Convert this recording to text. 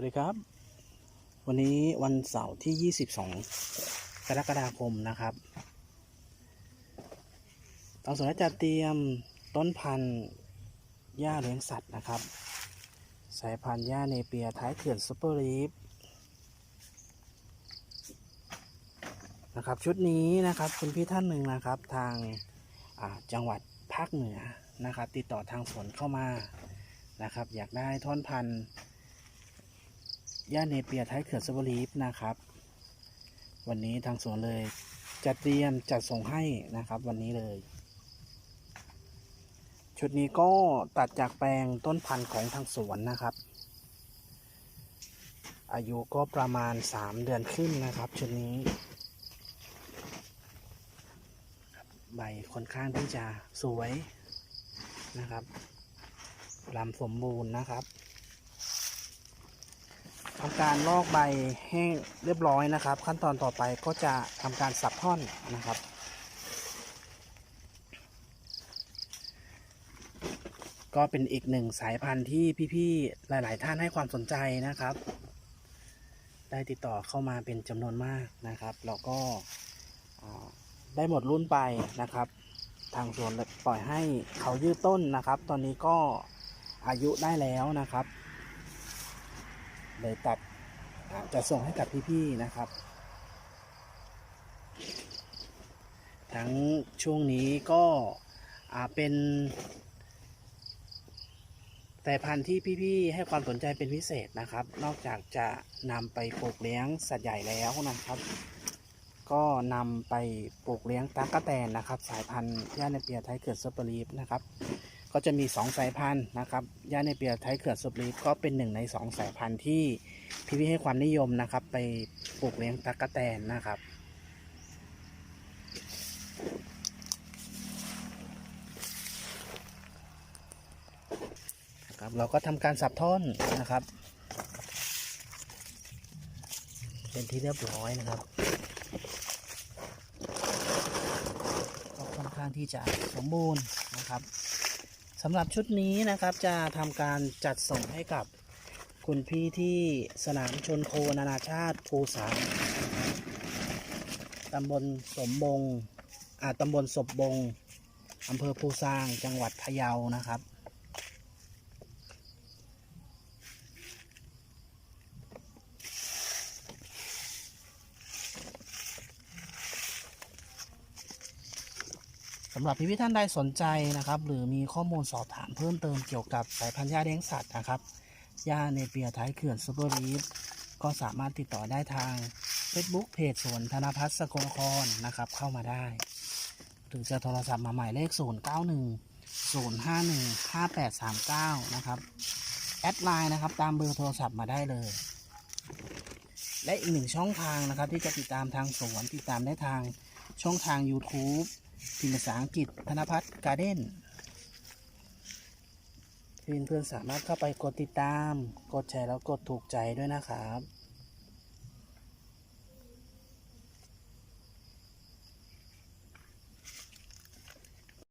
วัสดีครับ วันนี้วันเสาร์ที่ 22 กรกฎาคมนะครับทางสวนจะเตรียมต้นพันธุ์หญ้าเลี้ยงสัตว์นะครับ สายพันธุ์หญ้าเนเปียท้ายเขื่อนซูเปอร์ลีฟนะครับ ชุดนี้นะครับคุณพี่ท่านหนึ่งนะครับทางจังหวัดภาคเหนือนะครับ ติดต่อทางสวนเข้ามานะครับ อยากได้ท่อนพันธุ์ ย่าเนเปียท้ายเขื่อนสบรีฟนะครับ วันนี้ทางสวนเลยจะเตรียมจัดส่งให้นะครับวันนี้เลย ชุดนี้ก็ตัดจากแปลงต้นพันธุ์ของทางสวนนะครับ อายุก็ประมาณ 3 เดือนขึ้นนะครับชุดนี้ ใบค่อนข้างที่จะสวยนะครับลำสมบูรณ์นะครับ ทำการลอกใบแห้เรียบร้อยนะครับ ขั้นตอนต่อไปก็จะทำการสับท่อนนะครับ ก็เป็นอีกหนึ่งสายพันธุ์ที่พี่ๆหลาย ๆ ท่านให้ความสนใจนะครับ ได้ติดต่อเข้ามาเป็นจำนวนมากนะครับ แล้วก็ได้หมดรุ่นไปนะครับ ทางสวนปล่อยให้เขายืดต้นนะครับ ตอนนี้ก็อายุได้แล้วนะครับ เลยตัดจะส่งให้กับพี่ๆนะครับ ทั้งช่วงนี้ก็เป็นสายพันธุ์ที่พี่ๆให้ความสนใจเป็นพิเศษนะครับ นอกจากจะนำไปปลูกเลี้ยงสัตว์ใหญ่แล้วนะครับ ก็นำไปปลูกเลี้ยงตั๊กแตนนะครับ สายพันธุ์ย่าเนเปียไทยเกิดซัปเปอรีฟนะครับ ก็จะมี 2 สายพันธุ์นะครับย่าเนเปียไทยเขื่อนสุบรีก็เป็นหนึ่งใน 2 สายพันธุ์ที่พี่ๆให้ความนิยมนะครับ ไปปลูกเลี้ยงตั๊กแตนนะครับครับเราก็ทำการสับท่อนนะครับ เป็นที่เรียบร้อยนะครับก็ค่อนข้างที่จะสมบูรณ์นะครับ สำหรับชุดนี้นะครับจะทำการจัดส่งให้กับคุณพี่ที่สนามชนโคนานาชาติภูสานตำบลสมบงอ่าตำบลศบบงอำเภอภูซางจังหวัดพะเยานะครับำหรับพี่พี่ท่านใดสนใจนะครับ หรือมีข้อมูลสอบถามเพิ่มเติมเกี่ยวกับสายพันธุ์หญ้าเลี้ยงสัตว์นะครับหญ้าเนเปียท้ายเขื่อนซูเปอร์รีฟก็สามารถติดต่อได้ทาง Facebook เพจสวนธนพัฒน์สกลนครนะครับ เข้ามาได้ หรือจะโทรศัพท์มาหมายเลข 0 9 1 0 5 1 5 8 3 9 นะครับ แอดไลน์นะครับ ตามเบอร์โทรศัพท์มาได้เลย และอีกหนึ่งช่องทางนะครับ ที่จะติดตามทางสวนติดตามได้ทางช่องทาง YouTube พิมพ์ภาษาอังกฤษธนพัฒน์การ์เด้นเพื่อนๆสามารถเข้าไปกดติดตาม กดแชร์แล้วกดถูกใจด้วยนะครับ